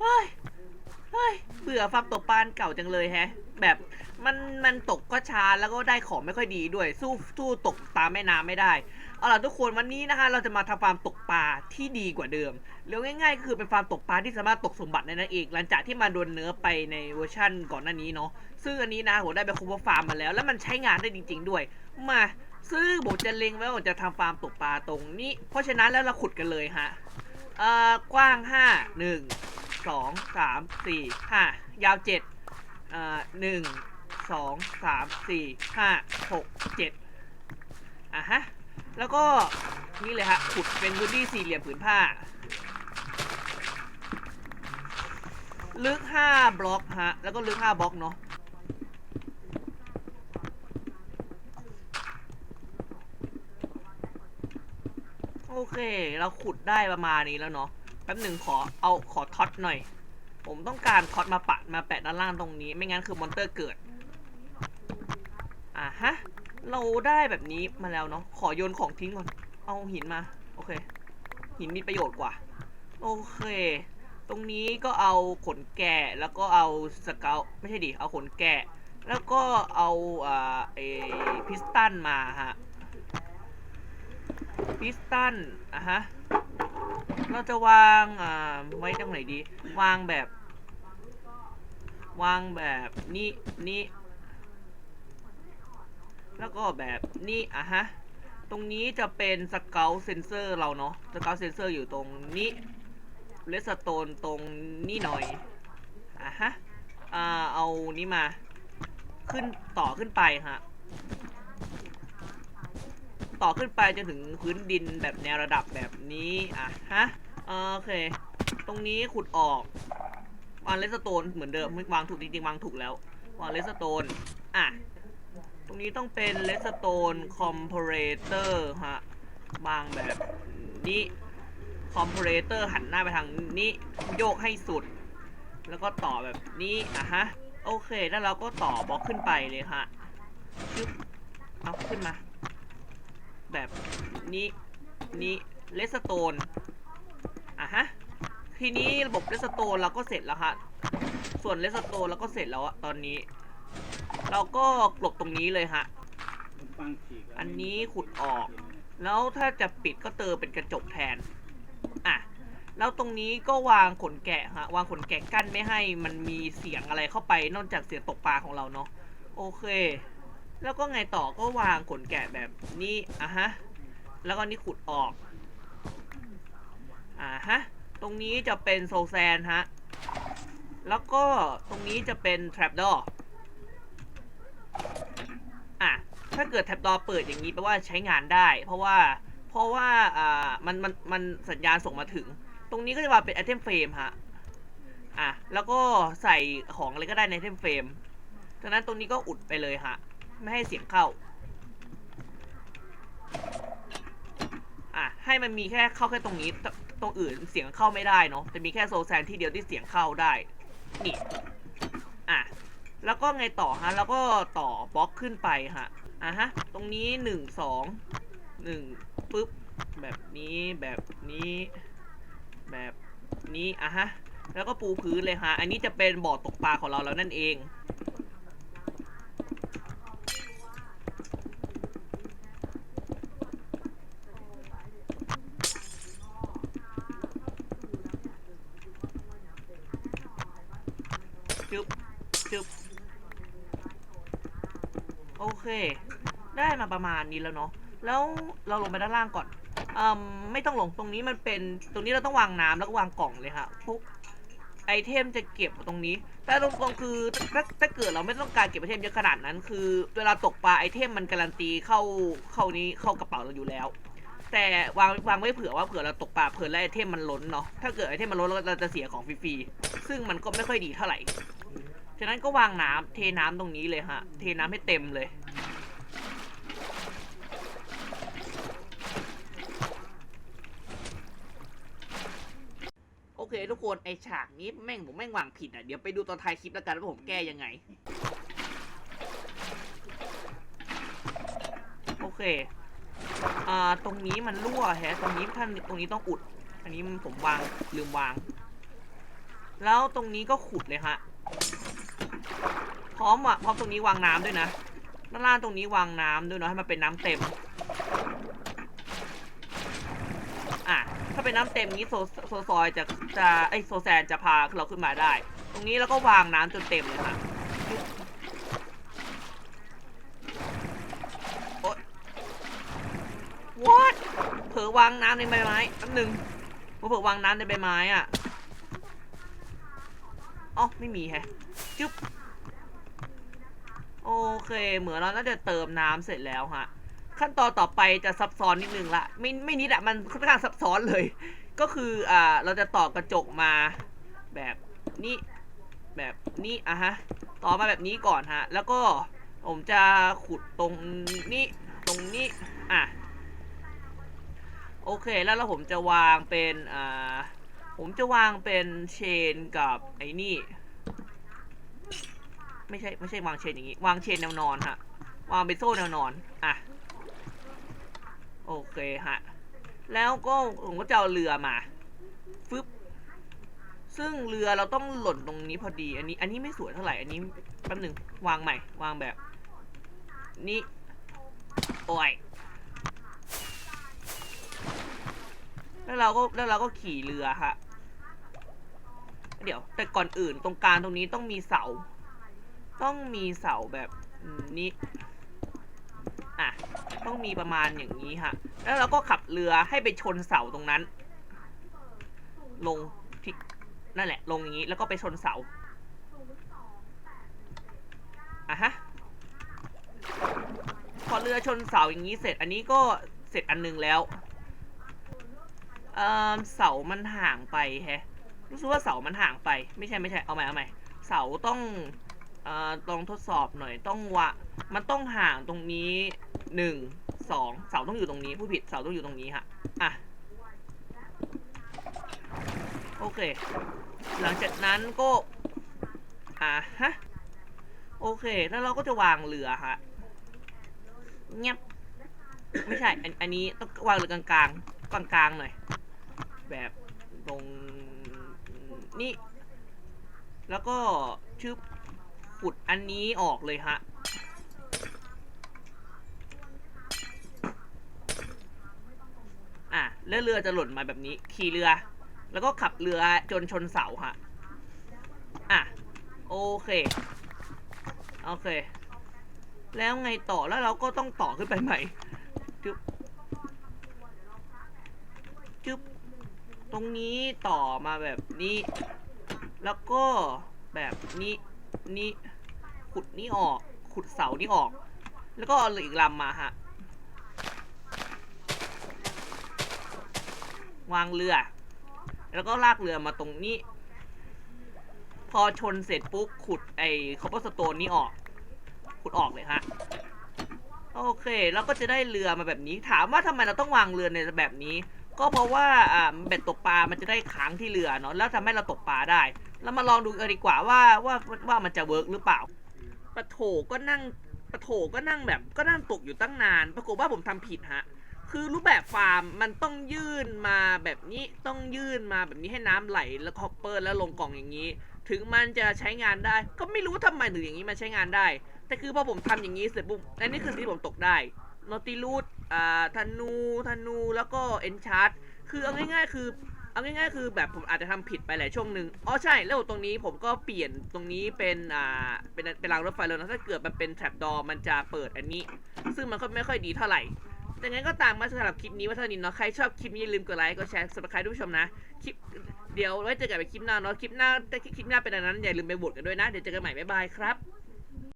เฮ้ยเฮ้ยเบื่อฟาร์มตกปลาเก่าจังเลยแฮะ แบบมันมันตกก็ช้าแล้วก็ได้ของไม่ค่อยดีด้วย สู้สู้ตกตามแม่น้ำไม่ได้เอาล่ะทุกคนวันนี้นะคะ เราจะมาทำฟาร์มตกปลาที่ดีกว่าเดิมเรียกง่ายๆก็คือเป็นฟาร์มตกปลาที่สามารถตกสมบัติได้นั่นเอง หลังจากที่มาโดนเนื้อไปในเวอร์ชั่นก่อนหน้านี้เนาะซึ่งอันนี้นะผมได้ไปคุมฟาร์มมาแล้ว แล้วมันใช้งานได้จริง ๆ ด้วย มาซึ่งผมจะเล็งไว้ว่าจะทำฟาร์มตกปลาตรงนี้ เพราะฉะนั้นแล้วเราขุดกันเลยฮะเอ่อกว้าง 5 1 2 3 4 5ยาว7เอ่อหนึ่งสองสามสี่ห้าหกเจ็ดอะฮะ แล้วก็นี่เลยฮะขุดเป็นพื้นที่สี่เหลี่ยมผืนผ้า ลึกห้าบล็อกฮะ แล้วก็ลึกห้าบล็อกเนาะโอเค เราขุดได้ประมาณนี้แล้วเนาะ แป๊บหนึ่งขอเอาขอท็อตหน่อย ผมต้องการท็อตมาปะมาแปะด้านล่างตรงนี้ ไม่งั้นคือมอนเตอร์เกิด อ่าฮะ เราได้แบบนี้มาแล้วเนาะ ขอโยนของทิ้งก่อน เอาหินมา โอเค หินมีประโยชน์กว่า โอเค ตรงนี้ก็เอาขนแกะ แล้วก็เอาสเกลไม่ใช่ดิ เอาขนแกะ แล้วก็เอาอ่าเอพิสตันมาฮะ พิสตันอะฮะ เราจะวางอ่าไว้ตรงไหนดี วางแบบ วางแบบนี้นี่แล้วก็แบบนี้อะฮะ ตรงนี้จะเป็นสเกลเซนเซอร์เราเนาะสเกลเซนเซอร์อยู่ตรงนี้เลสโตนตรงนี้หน่อยอะฮะอ่าเอานี้มา ขึ้นต่อขึ้นไปฮะ ต่อขึ้นไปจนถึงพื้นดินแบบแนวระดับแบบนี้อะฮะโอเค ตรงนี้ขุดออกวางเลสโตนเหมือนเดิมวางถูกจริงๆวางถูกแล้ววางเลสโตนอะตรงนี้ต้องเป็นเลสโตนคอมเพรเตอร์ฮะวางแบบนี้คอมเพรเตอร์หันหน้าไปทางนี้โยกให้สุด แล้วก็ต่อแบบนี้อะฮะโอเค แล้วเราก็ต่อบล็อกขึ้นไปเลยฮะชึบเอาขึ้นมา แบบนี้นี้เลสโตนอะฮะทีนี้ระบบเลสโตนเราก็เสร็จแล้วฮะส่วนเลสโตนเราก็เสร็จแล้วอะตอนนี้ เราก็กลบตรงนี้เลยฮะอันนี้ขุดออก แล้วถ้าจะปิดก็เติมเป็นกระจกแทนอะแล้วตรงนี้ก็วางขนแกะฮะวางขนแกะกั้นไม่ให้มันมีเสียงอะไรเข้าไปนอกจากเสียงตกปลาของเราเนาะโอเค แล้วก็ไงต่อก็วางขนแกะแบบนี้อะฮะ แล้วก็นี่ขุดออก อ่าฮะ ตรงนี้จะเป็นโซแซนฮะ แล้วก็ตรงนี้จะเป็นแทรปดอร์อะ ถ้าเกิดแท็บดอเปิดอย่างนี้แปลว่าใช้งานได้ เพราะว่า เพราะว่า อ่า มันมันมันสัญญาณส่งมาถึง ตรงนี้ก็จะมาเป็นไอเทมเฟรมฮะ อะ แล้วก็ใส่ของอะไรก็ได้ในไอเทมเฟรมฉะนั้นตรงนี้ก็อุดไปเลยฮะ ไม่ให้เสียงเข้า อะ ให้มันมีแค่เข้าแค่ตรงนี้ ตรงอื่นเสียงเข้าไม่ได้เนาะจะมีแค่โซแซนที่เดียวที่เสียงเข้าได้ นี่ อะ แล้วก็ไงต่อฮะ แล้วก็ต่อบล็อกขึ้นไปฮะ อะฮะ ตรงนี้หนึ่งสองหนึ่งปึ๊บ แบบนี้แบบนี้ แบบนี้ อะฮะ แล้วก็ปูพื้นเลยฮะ อันนี้จะเป็นบ่อตกปลาของเราแล้วนั่นเอง จึ๊บจึ๊บ โอเค ได้มาประมาณนี้แล้วเนาะแล้วเราลงไปด้านล่างก่อนอืมไม่ต้องลงตรงนี้มันเป็นตรงนี้เราต้องวางน้ำแล้วก็วางกล่องเลยค่ะพวกไอเทมจะเก็บตรงนี้ แต่ตรงๆคือถ้าถ้าเกิดเราไม่ต้องการเก็บไอเทมเยอะขนาดนั้น คือ เวลาตกปลาไอเทมมันการันตีเข้าเข้านี้เข้ากระเป๋าเราอยู่แล้ว แต่วางวางไว้เผื่อว่าเผื่อเราตกปลาเผื่อแล้วไอเทมมันล้นเนาะถ้าเกิดไอเทมมันล้นเราจะเสียของฟรีๆซึ่งมันก็ไม่ค่อยดีเท่าไหร่ ฉะนั้นก็วางน้ำเทน้ำตรงนี้เลยฮะ เทน้ำให้เต็มเลย โอเคทุกคนไอฉากนี้แม่งผมแม่งวางผิดอะ เดี๋ยวไปดูตอนท้ายคลิปแล้วกันว่าผมแก้ยังไง โอเค อ่า ตรงนี้มันรั่วแฮะ ตรงนี้ท่านตรงนี้ต้องอุด อันนี้มันผมวางลืมวาง แล้วตรงนี้ก็ขุดเลยฮะ พร้อมอะพร้อมตรงนี้วางน้ำด้วยนะด้านล่างตรงนี้วางน้ำด้วยเนาะให้มันเป็นน้ำเต็ม อะถ้าเป็นน้ำเต็มนี้โซโซซอยจะจะไอโซแซนจะพาเราขึ้นมาได้ ตรงนี้แล้วก็วางน้ำจนเต็มเลยค่ะโอ๊ย what เผลอวางน้ำในใบไม้แป๊บหนึ่งเผลอวางน้ำในใบไม้อะอ๋อไม่มีแฮะจุ๊บ โอเค เหมือนเราน่าจะเติมน้ำเสร็จแล้วฮะ ขั้นตอนต่อไปจะซับซ้อนนิดนึงละ ไม่ไม่นิดอะมันค่อนข้างซับซ้อนเลย ก็คืออ่าเราจะต่อกระจกมาแบบนี้แบบนี้อะฮะ ต่อมาแบบนี้ก่อนฮะ แล้วก็ผมจะขุดตรงนี้ตรงนี้อะโอเคแล้วแล้วผมจะวางเป็นอ่าผมจะวางเป็นเชนกับไอ้นี่ ไม่ใช่ไม่ใช่วางเชนอย่างนี้ วางเชนแนวนอนฮะ วางเป็นโซ่แนวนอน อะ โอเคฮะ แล้วก็ผมก็จะเอาเรือมา ฟึบ ซึ่งเรือเราต้องหล่นตรงนี้พอดี อันนี้ อันนี้ไม่สวยเท่าไหร่ อันนี้แป๊บหนึ่งวางใหม่ วางแบบ นี้ โอ้ย แล้วเราก็ แล้วเราก็ขี่เรือฮะ เดี๋ยว แต่ก่อนอื่นตรงกลางตรงนี้ต้องมีเสา ต้องมีเสาแบบนี้ อะ ต้องมีประมาณอย่างนี้ฮะ แล้วเราก็ขับเรือให้ไปชนเสาตรงนั้น ลงที่นั่นแหละ ลงอย่างนี้ แล้วก็ไปชนเสา อะฮะ พอเรือชนเสาอย่างนี้เสร็จ อันนี้ก็เสร็จอันนึงแล้ว เอ่อเสามันห่างไปแฮะ รู้สึกว่าเสามันห่างไป ไม่ใช่ไม่ใช่ เอาใหม่เอาใหม่ เสาต้อง เอ่อลองทดสอบหน่อยต้องวะมันต้องห่างตรงนี้หนึ่งสองเสาต้องอยู่ตรงนี้ผู้ผิดเสาต้องอยู่ตรงนี้ฮะอะโอเค หลังจากนั้นก็อะฮะโอเค แล้วเราก็จะวางเรือฮะเงียบไม่ใช่อันอันนี้ต้องวางเรือกลางกลางกลางกลางๆหน่อย แบบตรงนี่แล้วก็ชึบ ขุดอันนี้ออกเลยฮะ อะแล้วเรือจะหล่นมาแบบนี้ ขี่เรือ แล้วก็ขับเรือจนชนเสาฮะ อะ โอเค โอเค แล้วไงต่อแล้วเราก็ต้องต่อขึ้นไปใหม่จึ๊บจึ๊บตรงนี้ต่อมาแบบนี้ แล้วก็แบบนี้ นี่ ขุดนี่ออก ขุดเสานี่ออก แล้วก็เอาเรืออีกลำมาฮะ วางเรือ แล้วก็ลากเรือมาตรงนี้ พอชนเสร็จปุ๊บขุดไอ้คอปเปอร์สโตนนี้ออก ขุดออกเลยฮะ โอเค แล้วก็จะได้เรือมาแบบนี้ ถามว่าทำไมเราต้องวางเรือในแบบนี้ ก็เพราะว่าอ่าเบ็ดตกปลา มันจะได้ค้างที่เรือเนาะ แล้วทำให้เราตกปลาได้แล้วมาลองดูกันดีกว่าว่าว่าว่ามันจะเวิร์กหรือเปล่า ปะโถก็นั่งปะโถก็นั่งแบบ ก็นั่งตกอยู่ตั้งนาน ปรากฏว่าผมทำผิดฮะ คือรูปแบบฟาร์มมันต้องยื่นมาแบบนี้ต้องยื่นมาแบบนี้ให้น้ำไหลแล้วคอปเปอร์แล้วลงกล่องอย่างนี้ ถึงมันจะใช้งานได้ ก็ไม่รู้ทำไมถึงอย่างนี้มันใช้งานได้ แต่คือพอผมทำอย่างนี้เสร็จปุ๊บอันนี้คือสิ่งที่ผมตกได้นอติลูดอ่าธนูธนูแล้วก็เอนชาร์ดคือเอาง่ายๆ คือ เอาง่ายๆคือแบบผมอาจจะทำผิดไปหลายช่วงหนึ่งอ๋อใช่แล้วตรงนี้ผมก็เปลี่ยนตรงนี้เป็นอ่าเป็นเป็นรางรถไฟแล้วนะถ้าเกิดมันเป็นแทร็ปดอมันจะเปิดอันนี้ ซึ่งมันก็ไม่ค่อยดีเท่าไหร่แต่งั้นก็ตามมาสำหรับคลิปนี้ว่าเท่านี้เนาะใครชอบคลิปนี้อย่าลืมกดไลค์กดแชร์สมัครใครทุกผู้ชมนะคลิปเดี๋ยวไว้เจอกันในคลิปหน้าเนาะคลิปหน้าถ้าคลิปหน้าเป็นอันนั้นอย่าลืมไปโหวตกันด้วยนะเดี๋ยวเจอกันใหม่บ๊ายบายครับ